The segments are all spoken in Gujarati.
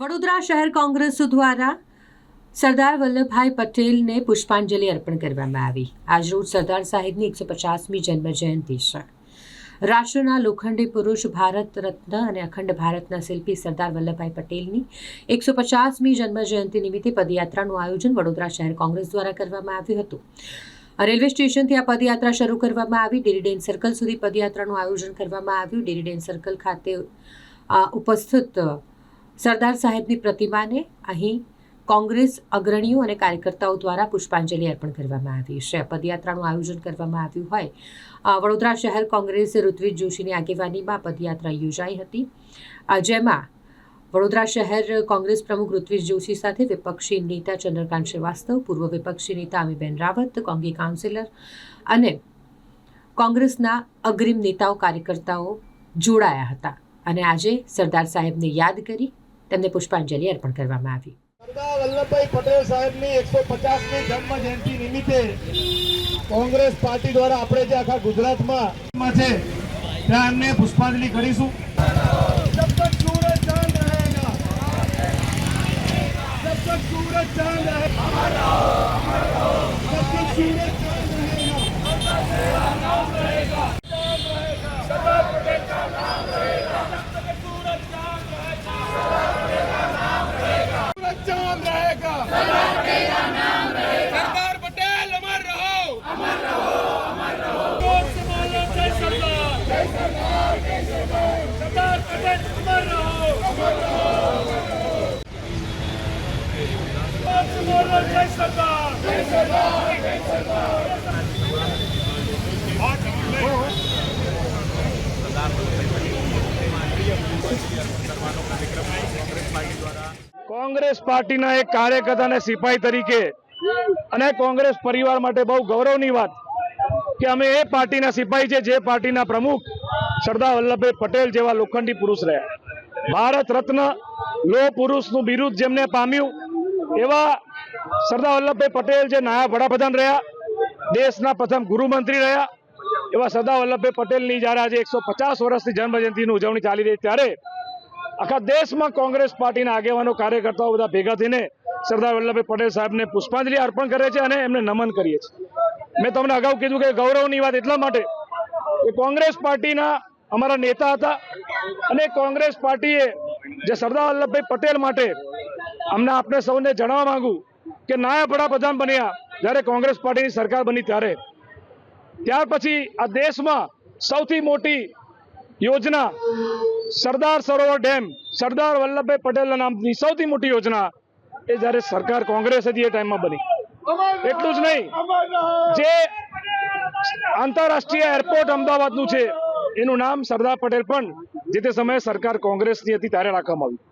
વડોદરા શહેર કોંગ્રેસ દ્વારા સરદાર વલ્લભભાઈ પટેલને પુષ્પાંજલિ અર્પણ કરવામાં આવી. આજરોજ સરદાર સાહેબની એકસો પચાસમી જન્મ જયંતિ છે. રાષ્ટ્રના લોખંડી પુરુષ, ભારત રત્ન અને અખંડ ભારતના શિલ્પી સરદાર વલ્લભભાઈ પટેલની એકસો પચાસમી જન્મજયંતિ નિમિત્તે પદયાત્રાનું આયોજન વડોદરા શહેર કોંગ્રેસ દ્વારા કરવામાં આવ્યું હતું. રેલવે સ્ટેશનથી આ પદયાત્રા શરૂ કરવામાં આવી. ડેરીડેન સર્કલ સુધી પદયાત્રાનું આયોજન કરવામાં આવ્યું. ડેરીડેન સર્કલ ખાતે ઉપસ્થિત સરદાર સાહેબની પ્રતિમાને અહીં કોંગ્રેસ અગ્રણીઓ અને કાર્યકર્તાઓ દ્વારા પુષ્પાંજલિ અર્પણ કરવામાં આવી છે. પદયાત્રાનું આયોજન કરવામાં આવ્યું હોય. વડોદરા શહેર કોંગ્રેસ ઋત્વિજ જોશીની આગેવાનીમાં પદયાત્રા યોજાઈ હતી. જેમાં વડોદરા શહેર કોંગ્રેસ પ્રમુખ ઋત્વિજ જોશી સાથે વિપક્ષી નેતા ચંદ્રકાંત શ્રીવાસ્તવ, પૂર્વ વિપક્ષી નેતા અમીબેન રાવત, કોંગી કાઉન્સિલર અને કોંગ્રેસના અગ્રીમ નેતાઓ, કાર્યકર્તાઓ જોડાયા હતા. અને આજે સરદાર સાહેબને યાદ કરી તેમને પુષ્પાંજલિ અર્પણ કરવામાં આવી સરદાર વલ્લભભાઈ પટેલ સાહેબની એકસો પચાસમી જન્મ જયંતિ નિમિત્તે કોંગ્રેસ પાર્ટી દ્વારા આપણે જે આખા ગુજરાતમાં માં છે ત્યાં એમને પુષ્પાંજલિ કરીશું જબ તક સૂરજ ચાંદ રહેગા જબ તક સૂરજ ચાંદ રહે જબ તક સૂરજ ચાંદ रहेगा કોંગ્રેસ પાર્ટીના એક કાર્યકર્તા અને સિપાહી તરીકે અને કોંગ્રેસ પરિવાર માટે બહુ ગૌરવની વાત કે અમે એ પાર્ટીના સિપાહી છે, જે પાર્ટીના પ્રમુખ સરદાર વલ્લભભાઈ પટેલ જેવા લોખંડી પુરુષ રહ્યા. ભારત રત્ન લો પુરુષનું બિરુદ જેમને પામ્યું એવા સરદાર વલ્લભભાઈ પટેલ જે નાયબ વડાપ્રધાન રહ્યા, દેશના પ્રથમ ગૃહમંત્રી રહ્યા, એવા સરદાર વલ્લભભાઈ પટેલની જ્યારે આજે એકસો પચાસ વર્ષની જન્મજયંતિની ઉજવણી ચાલી રહી ત્યારે આખા દેશમાં કોંગ્રેસ પાર્ટીના આગેવાનો, કાર્યકર્તાઓ બધા ભેગા થઈને સરદાર વલ્લભભાઈ પટેલ સાહેબને પુષ્પાંજલિ અર્પણ કરે છે અને એમને નમન કરીએ છીએ. મેં તમને અગાઉ કીધું કે ગૌરવની વાત એટલા માટે કે કોંગ્રેસ પાર્ટીના અમારા નેતા હતા અને કોંગ્રેસ પાર્ટીએ જે સરદાર વલ્લભભાઈ પટેલ માટે અમને આપને સૌને જણાવવા માંગુ કે નાયબ વડાપ્રધાન બન્યા જ્યારે કોંગ્રેસ પાર્ટીની સરકાર બની ત્યારે. ત્યાર પછી આ દેશમાં સૌથી મોટી યોજના સરદાર સરોવર ડેમ, સરદાર વલ્લભભાઈ પટેલના નામની સૌથી મોટી યોજના એ જ્યારે સરકાર કોંગ્રેસ હતી એ ટાઈમમાં બની. એટલું જ નહીં, જે આંતરરાષ્ટ્રીય એરપોર્ટ અમદાવાદનું છે, એનું નામ સરદાર પટેલ પણ જે તે સમયે સરકાર કોંગ્રેસની હતી ત્યારે રાખવામાં આવ્યું.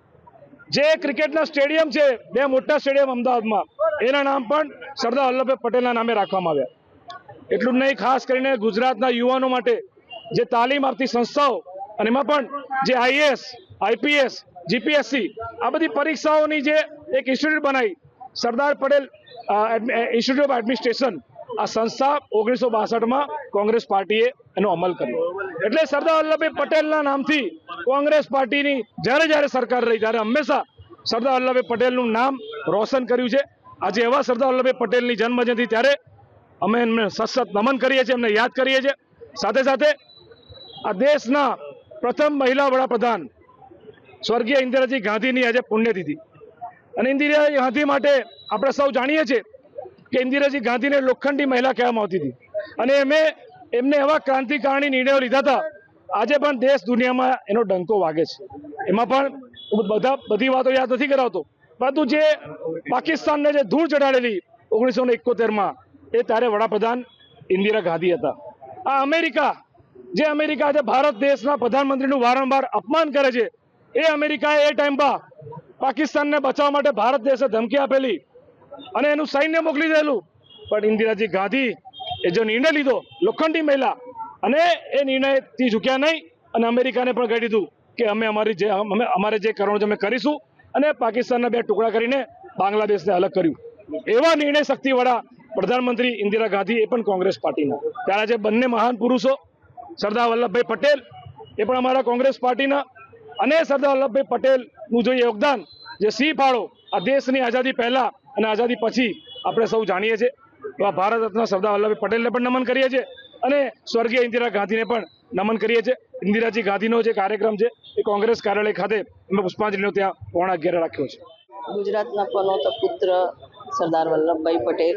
જે ક્રિકેટના સ્ટેડિયમ છે, બે મોટા સ્ટેડિયમ અમદાવાદમાં. એના નામ પણ સરદાર વલ્લભભાઈ પટેલના નામે રાખવામાં આવ્યા. એટલું જ નહીં, ખાસ કરીને ગુજરાતના યુવાનો માટે જે તાલીમ આપતી સંસ્થાઓ અને એમાં પણ જે આઈએએસ, આઈપીએસ, જીપીએસસી, આ બધી પરીક્ષાઓની જે એક ઇન્સ્ટિટ્યૂટ બનાવી, Sardar Patel institute of administration, આ સંસ્થા ઓગણીસો બાસઠમાં કોંગ્રેસ પાર્ટીએ એનો અમલ કર્યો. એટલે સરદાર વલ્લભભાઈ પટેલના નામથી કોંગ્રેસ પાર્ટીની જ્યારે જ્યારે સરકાર રહી, ત્યારે હંમેશા સરદાર વલ્લભભાઈ પટેલનું નામ રોશન કર્યું છે. આજે એવા સરદાર વલ્લભભાઈ પટેલની જન્મજયંતિ ત્યારે અમે એમને સતત નમન કરીએ છીએ, એમને યાદ કરીએ છીએ. સાથે સાથે આ દેશના પ્રથમ મહિલા વડાપ્રધાન સ્વર્ગીય ઇન્દિરાજી ગાંધીની આજે પુણ્યતિથિ. અને ઇન્દિરાજી ગાંધી માટે આપણે સૌ જાણીએ છીએ કે ઇન્દિરાજી ગાંધીને લોખંડી મહિલા કહેવામાં આવતી હતી. અને એમે એમને એવા ક્રાંતિકારી નિર્ણયો લીધા હતા આજે પણ દેશ દુનિયામાં એનો ડંકો વાગે છે. એમાં પણ બધા, બધી વાતો યાદ નથી કરાવતો. પરંતુ જે પાકિસ્તાનને જે ધૂળ ચઢાડેલી ઓગણીસો ને એકોતેરમાં, એ ત્યારે વડાપ્રધાન ઇન્દિરા ગાંધી હતા. આ અમેરિકા, જે અમેરિકા આજે ભારત દેશના પ્રધાનમંત્રીનું વારંવાર અપમાન કરે છે, એ અમેરિકાએ એ ટાઈમમાં પાકિસ્તાનને બચાવવા માટે ભારત દેશે ધમકી આપેલી અને એનું સૈન્ય મોકલી દેલું. પણ ઇન્દિરાજી ગાંધી એ જો નિર્ણય લીધો, લોખંડી મહિલા અને એ નિર્ણયથી ઝૂક્યા નહીં અને અમેરિકાને પણ કહી દીધું કે અમે અમારી જે અમે અમારે જે કરવાનું અમે કરીશું અને પાકિસ્તાનના બે ટુકડા કરીને બાંગ્લાદેશને અલગ કર્યું. એવા નિર્ણય શક્તિવાળા પ્રધાનમંત્રી ઇન્દિરા ગાંધી એ પણ કોંગ્રેસ પાર્ટીના. ત્યારે જે બંને મહાન પુરુષો, સરદાર વલ્લભભાઈ પટેલ એ પણ અમારા કોંગ્રેસ પાર્ટીના અને સરદાર વલ્લભભાઈ પટેલનું જે યોગદાન જે સિંહ ફાળો આ દેશની આઝાદી પહેલાં અને આઝાદી પછી આપણે સૌ જાણીએ છીએ. તો આ ભારત રત્ન સરદાર વલ્લભભાઈ પટેલને પણ નમન કરીએ છીએ. અને સ્વર્ગીય ઇન્દિરા ગાંધીને પણ નમન કરીએ છીએ. ઇન્દિરાજી ગાંધીનો જે કાર્યક્રમ છે, એ કોંગ્રેસ કાર્યાલય ખાતે અમે પુષ્પાંજલિનો ત્યાં પોણા અગિયારે રાખ્યો છે. ગુજરાતના પનોતા પુત્ર સરદાર વલ્લભભાઈ પટેલ,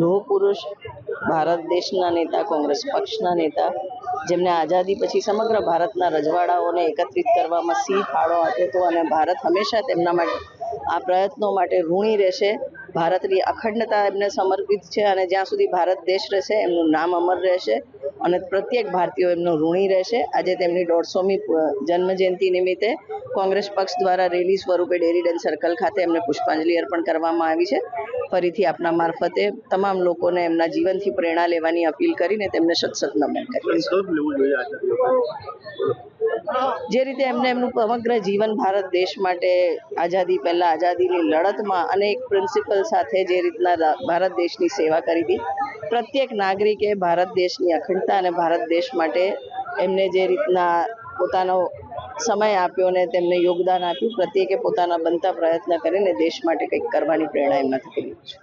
લોહ પુરુષ, ભારત દેશના નેતા, કોંગ્રેસ પક્ષના નેતા, જેમને આઝાદી પછી સમગ્ર ભારતના રજવાડાઓને એકત્રિત કરવામાં સિંહ ફાળો આપ્યો હતો અને ભારત હંમેશા તેમના માટે આ પ્રયત્નો માટે ઋણી રહેશે. ભારતની અખંડતા એમને સમર્પિત છે અને જ્યાં સુધી ભારત દેશ રહેશે, એમનું નામ અમર રહેશે અને પ્રત્યેક ભારતીયો એમનો ઋણી રહેશે. આજે તેમની દોઢસોમી જન્મજયંતિ નિમિત્તે કોંગ્રેસ પક્ષ દ્વારા રેલી સ્વરૂપે ડેરીડન સર્કલ ખાતે એમને પુષ્પાંજલિ અર્પણ કરવામાં આવી છે. ફરીથી આપના મારફતે તમામ લોકોને એમના જીવનથી પ્રેરણા લેવાની અપીલ કરીને તેમને સત સત નમન છીએ. જે રીતે એમને એમનું સમગ્ર જીવન ભારત દેશ માટે આઝાદી પહેલા આઝાદીની લડતમાં અનેક પ્રિન્સિપલ સાથે જે રીતના ભારત દેશની સેવા કરી હતી. પ્રત્યેક નાગરિકે ભારત દેશની અખંડતા અને ભારત દેશ માટે એમને જે રીતના પોતાનો સમય આપ્યો અને તેમને યોગદાન આપ્યું, પ્રત્યેકે પોતાના બનતા પ્રયત્ન કરીને દેશ માટે કંઈક કરવાની પ્રેરણા એમનાથી કરી છે.